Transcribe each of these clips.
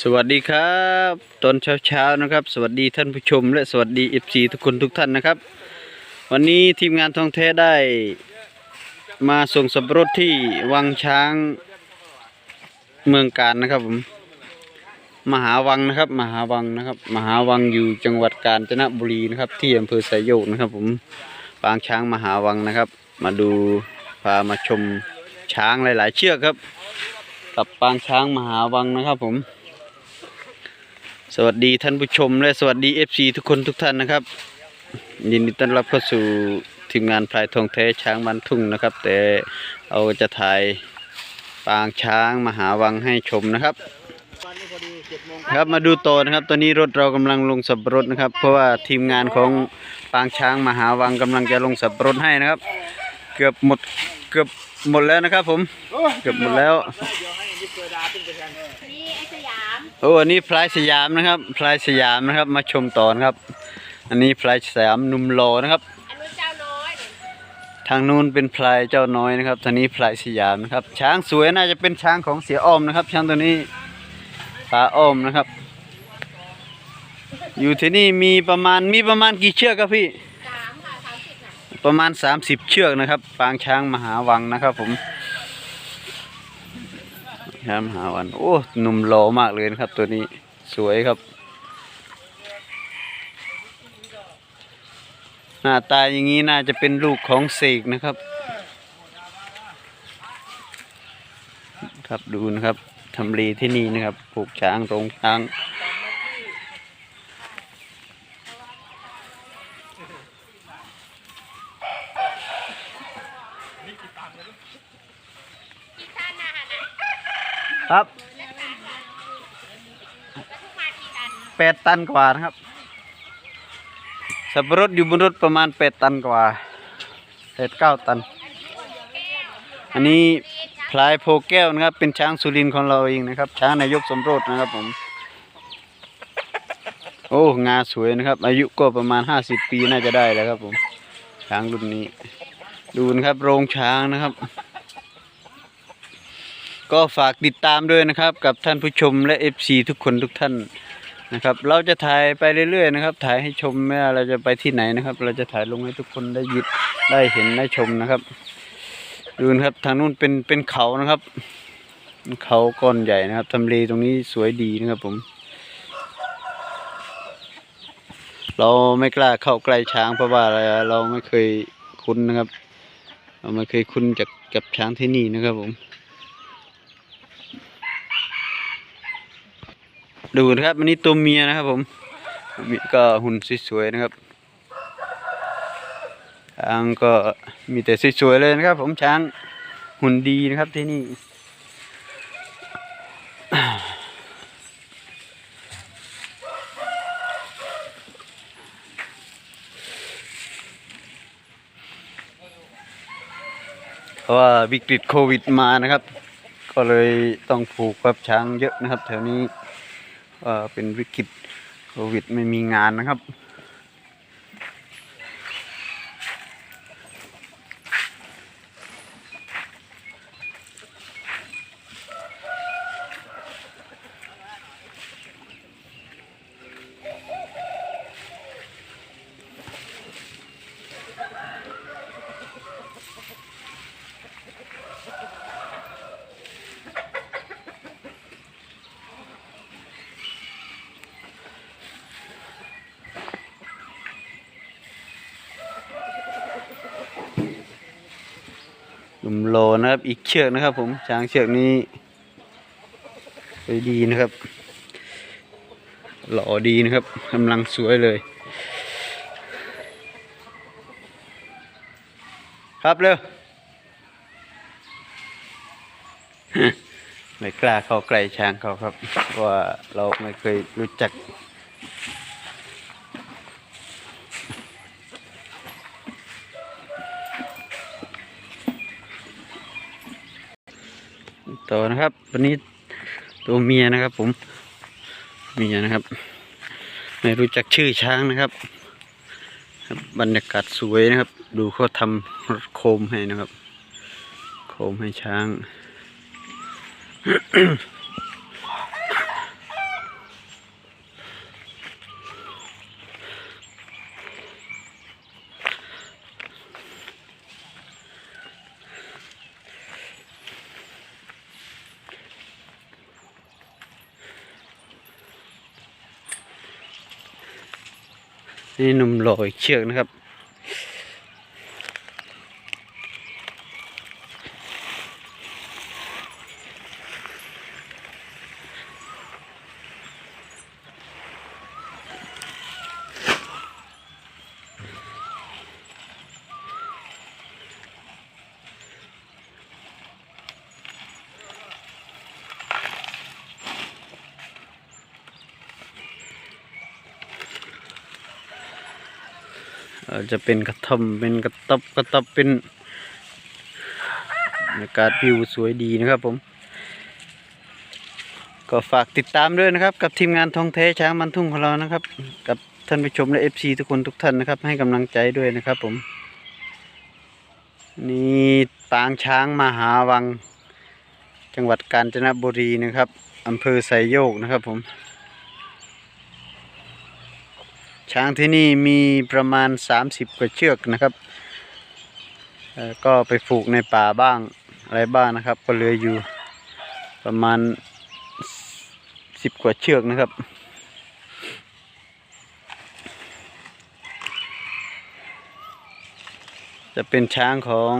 สวัสดีครับตอนเช้าๆนะครับ สวัสดีท่านผู้ชม และสวัสดีเอฟซีทุกคนทุกท่านนะครับ วันนี้ทีมงานทองแท้ได้มาส่งสับปะรถที่วังช้างเมืองการนะครับผมมหาวังนะครับ มหาวังนะครับ มหาวังอยู่จังหวัดกาญจนบุรีนะครับ ที่อำเภอไซโยกนะครับ ผมปางช้างมหาวังนะครับ มาดูพามาชมช้างหลาย ๆ เชือกครับ กับปางช้างมหาวังนะครับผม สวัสดีท่านผู้ชมและสวัสดี FC ทุกคนทุกท่านนะครับยินดีต้อนรับเข้าสู่ทีมงานพลายทองแท้ช้างบันทุ่งนะครับ แต่เราจะถ่ายปางช้างมหาวังให้ชมนะครับ ครับมาดูต่อนะครับ ตอนนี้รถเรากำลังลงสับปะรดนะครับ เพราะว่าทีมงานของปางช้างมหาวังกำลังจะลงสับปะรดให้นะครับ เกือบหมดเกือบหมดแล้วนะครับ ผมเกือบหมดแล้ว โอ้อันนี้พลายสยามนะครับ พลายสยามนะครับ มาชมต่อนะครับ อันนี้พลายสยามหนุ่มโลนะครับอันนู้นเจ้าน้อยทางนู้นเป็นพลายเจ้าน้อยนะครับทางนี้พลายสยามนะครับ ช้างสวยน่าจะเป็นช้างของเสียอ้อมนะครับ ช้างตัวนี้ตาอ้อมนะครับ อยู่ที่นี่มีประมาณมีประมาณกี่เชือกครับพี่สามค่ะสามสิบน่ะประมาณ 30 เชือกนะครับ ปางช้างมหาวังนะครับผม ช้างมหาวังโอ้หนุ่มหล่อมากเลยนะครับ ตัวนี้สวยครับ หน้าตาอย่างนี้น่าจะเป็นลูกของเสกนะครับ ครับดูนะครับทำเลที่นี่นะครับปลูกช้างโรงช้างท่านนะ ครับมากี่ตันแปดตันกว่านะครับ สับปะรดอยู่บนรถประมาณแปดตันกว่าแปดเก้าตัน อันนี้พลายโพแก้วนะครับ เป็นช้างสุรินของเราเองนะครับ ช้างนายกสมโรจน์นะครับผม โอ้งาสวยนะครับ อายุก็ประมาณห้าสิบปีน่าจะได้แล้วครับผม ช้างรุ่นนี้ ดูนะครับโรงช้างนะครับ ก็ฝากติดตามด้วยนะครับกับท่านผู้ชมและ FC ทุกคนทุกท่านนะครับ เราจะถ่ายไปเรื่อยๆนะครับ ถ่ายให้ชมไม่ว่าเราจะไปที่ไหนนะครับ เราจะถ่ายลงให้ทุกคนได้ยิดได้เห็นได้ชมนะครับ ดูนะครับทางนู้นเป็นเป็นเขานะครับเขาก้อนใหญ่นะครับทำเลตรงนี้สวยดีนะครับผม เราไม่กล้าเข้าใกล้ช้างเพราะว่าเราไม่เคยคุ้นนะครับ เราไม่เคยคุ้นจากกับช้างที่นี่นะครับผม ดูนะครับอันนี้ตัวเมียนะครับผมมีก็หุ่นสวยๆนะครับช้างก็มีแต่สวยๆเลยนะครับ ผมช้างหุ่นดีนะครับที่นี่เพราะว่าวิกฤตโควิดมานะครับ ก็เลยต้องผูกกับช้างเยอะนะครับแถวนี้ เป็นวิกฤตโควิดไม่มีงานนะครับ มโลนะครับ อีกเชือกนะครับ ผมช้างเชือกนี้ดีนะครับ หล่อดีนะครับกำลังสวยเลย ครับเร็วไม่กล้าเข้าใกล้ช้างเขาครับเพราะว่าเราไม่เคยรู้จัก ต่อนะครับ วันนี้ตัวเมียนะครับ ผมเมียนะครับ ไม่รู้จักชื่อช้างนะครับ บรรยากาศสวยนะครับ ดูเขาทำโคมให้นะครับ โคมให้ช้าง นี่หนุ่มหล่ออีกเชือกนะครับ จะเป็นกระท่อมเป็นกระต๊อบกระต๊อบเป็นบรรยากาศวิวสวยดีนะครับผม ก็ฝากติดตามด้วยนะครับ กับทีมงานทองแท้ช้างมันทุ่งของเรานะครับ กับท่านผู้ชมและเอฟซีทุกคนทุกท่านนะครับ ให้กำลังใจด้วยนะครับผม นี่ปางช้างมหาวัง จังหวัดกาญจนบุรีนะครับอำเภอไซโยกนะครับผม ช้างที่นี่มีประมาณ 30 กว่าเชือกนะครับก็ไปผูกในป่าบ้างอะไรบ้างนะครับ ก็เหลืออยู่ประมาณ 10 กว่าเชือกนะครับจะเป็นช้างของ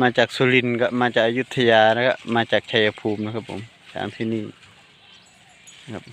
มาจากสุรินทร์กับมาจากอยุธยานะครับมาจากชัยภูมินะครับผมช้างที่นี่นะครับ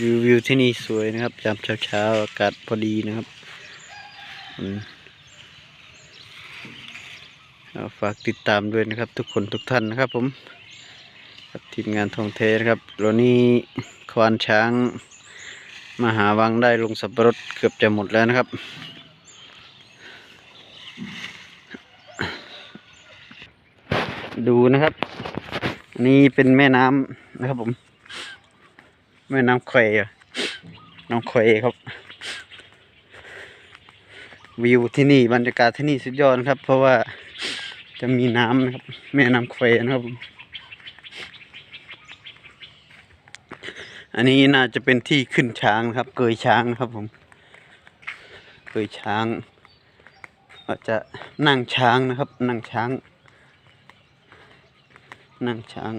วิววิวที่นี่สวยนะครับยามเช้าเช้าๆอากาศพอดีนะครับฝากติดตามด้วยนะครับ ทุกคนทุกท่านนะครับ ผมทีมงานทองเทนะครับเรานี้ควานช้างมหาวังได้ลงสับปะรดเกือบจะหมดแล้วนะครับ ดูนะครับ นี่เป็นแม่น้ำนะครับผม แม่น้ำเควน้ำเควครับ วิวที่นี่บรรยากาศที่นี่สุดยอดครับ เพราะว่าจะมีน้ำนะครับ แม่น้ำเควนะครับผมอันนี้น่าจะเป็นที่ขึ้นช้างนะครับ เกยช้างนะครับผม เกยช้างอาจจะนั่งช้างนะครับ นั่งช้าง นั่งช้าง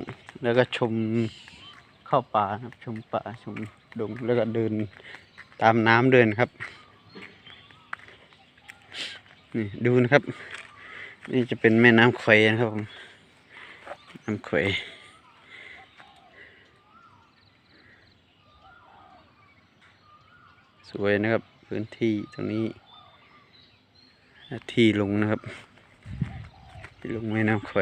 แล้วก็ชม เข้าป่านะครับ ชมป่าชมดงแล้วก็เดินตามน้ำเดินครับนี่ดูนะครับ นี่จะเป็นแม่น้ำเควนะครับผมน้ำเควสวยนะครับ พื้นที่ตรงนี้ที่ลงนะครับ ที่ลงแม่น้ำเคว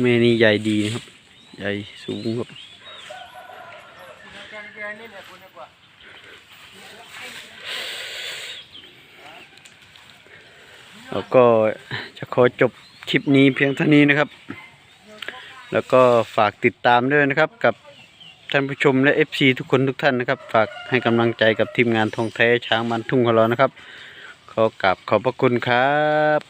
แม่นี่ใหญ่ดีนะครับ ใหญ่สูงครับแล้วก็จะขอจบคลิปนี้เพียงเท่านี้นะครับ แล้วก็ฝากติดตามด้วยนะครับกับท่านผู้ชมและ FC ทุกคนทุกท่านนะครับ ฝากให้กำลังใจกับทีมงานทองแท้ช้างมันทุ่งของเรานะครับ ขอกราบขอบพระคุณครับ